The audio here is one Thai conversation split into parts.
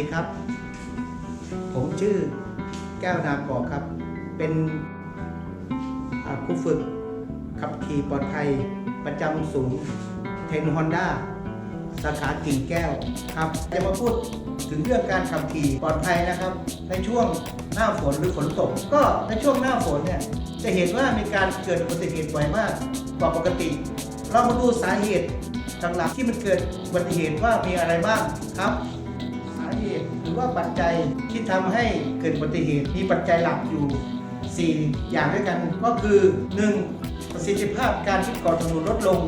ดีครับ ผมชื่อแก้วนากอครับ เป็นครูฝึกขับขี่ปลอดภัยประจำศูนย์เทนฮอนด้าสาขากิ่งแก้วครับ จะมาพูดถึงเรื่องการขับขี่ปลอดภัยนะครับ ในช่วงหน้าฝนหรือฝนตก ก็ในช่วงหน้าฝนเนี่ยจะเห็นว่ามีการเกิดอุบัติเหตุบ่อยมากกว่าปกติ เรามาดูสาเหตุหลักๆที่มันเกิดอุบัติเหตุว่ามีอะไรบ้างครับ หรือว่าปัจจัยที่ทำให้เกิดอุบัติเหตุมีปัจจัยหลักอยู่ 4 อย่างด้วยกันก็คือ 1. ประสิทธิภาพการที่ก่อถนนลดลง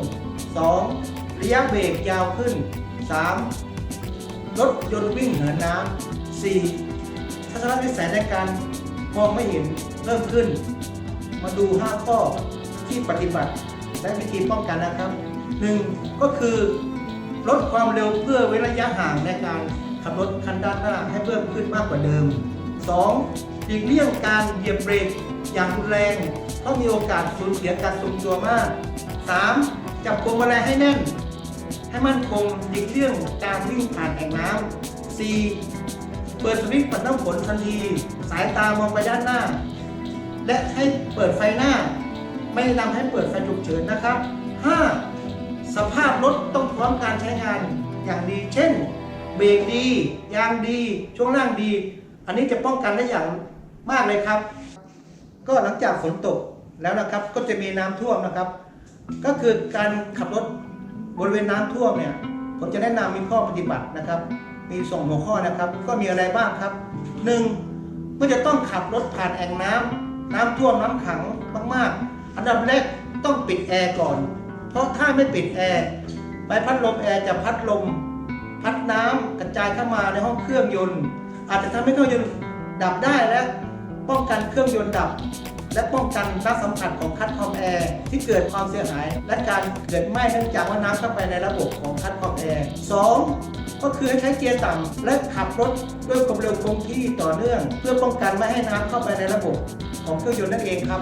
2. ระยะเบรกยาวขึ้น 3. รถยนต์วิ่งเหินน้ำ 4. ทัศนวิสัยในการมองไม่เห็นเริ่มขึ้น มาดู 5 ข้อที่ปฏิบัติและวิธีป้องกันนะครับ 1. ก็คือลดความเร็วเพื่อเว้นระยะห่างในการ ขับรถคันด้านหน้าให้เพิ่มขึ้นมากกว่าเดิม 2. หลีกเลี่ยงการเหยียบเบรกอย่างรุนแรงเพราะมีโอกาสสูญเสียการทรงตัวมาก 3. จับพวงมาลัยให้แน่น ให้มั่นคงหลีกเลี่ยงการวิ่งผ่านแอ่งน้ำ 4. เปิดสวิตช์ปัดน้ำฝนทันที สายตามองไปด้านหน้า และให้เปิดไฟหน้า ไม่แนะนำให้เปิดไฟฉุกเฉินนะครับ 5. สภาพรถต้องพร้อมการใช้งานอย่างดีเช่น เบรกดียางดี ช่วงล่างดี อันนี้จะป้องกันได้อย่างมากเลยครับ ก็หลังจากฝนตกแล้วนะครับก็จะมีน้ำท่วมนะครับ ก็คือการขับรถบริเวณน้ำท่วมเนี่ยผมจะแนะนำมีข้อปฏิบัตินะครับ มีส่งหัวข้อนะครับ ก็มีอะไรบ้างครับ 1. เมื่อจะต้องขับรถผ่านแอ่งน้ำน้ำท่วมน้ำขังมากๆ อันดับแรกต้องปิดแอร์ก่อน เพราะถ้าไม่ปิดแอร์ใบพัดลมแอร์จะพัดลม พัดน้ำกระจายเข้ามาในห้องเครื่องยนต์ อาจจะทำให้เครื่องยนต์ดับได้และป้องกันเครื่องยนต์ดับ และป้องกันน้ำสัมผัสของคัดคอมแอร์ที่เกิดความเสียหาย และการเกิดไหม้เนื่องจากว่าน้ำเข้าไปในระบบของคัดคอมแอร์สองก็คือให้ใช้เกียร์ต่ำและขับรถด้วยความเร็วคงที่ต่อเนื่อง เพื่อป้องกันไม่ให้น้ำเข้าไปในระบบของเครื่องยนต์นั่นเองครับ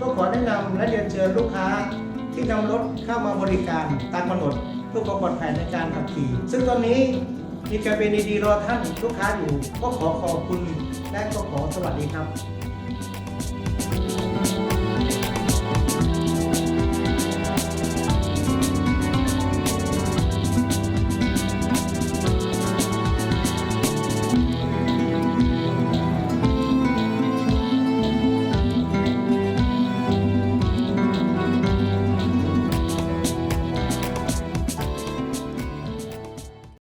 ก็ขอแนะนำและเรียนเชิญลูกค้า ที่นำรถเข้ามาบริการตามกำหนดเพื่อความปลอดภัยในการขับขี่ ซึ่งตอนนี้มีแคมเปญดีๆรอท่านลูกค้าอยู่ ก็ขอขอบคุณและก็ขอสวัสดีครับ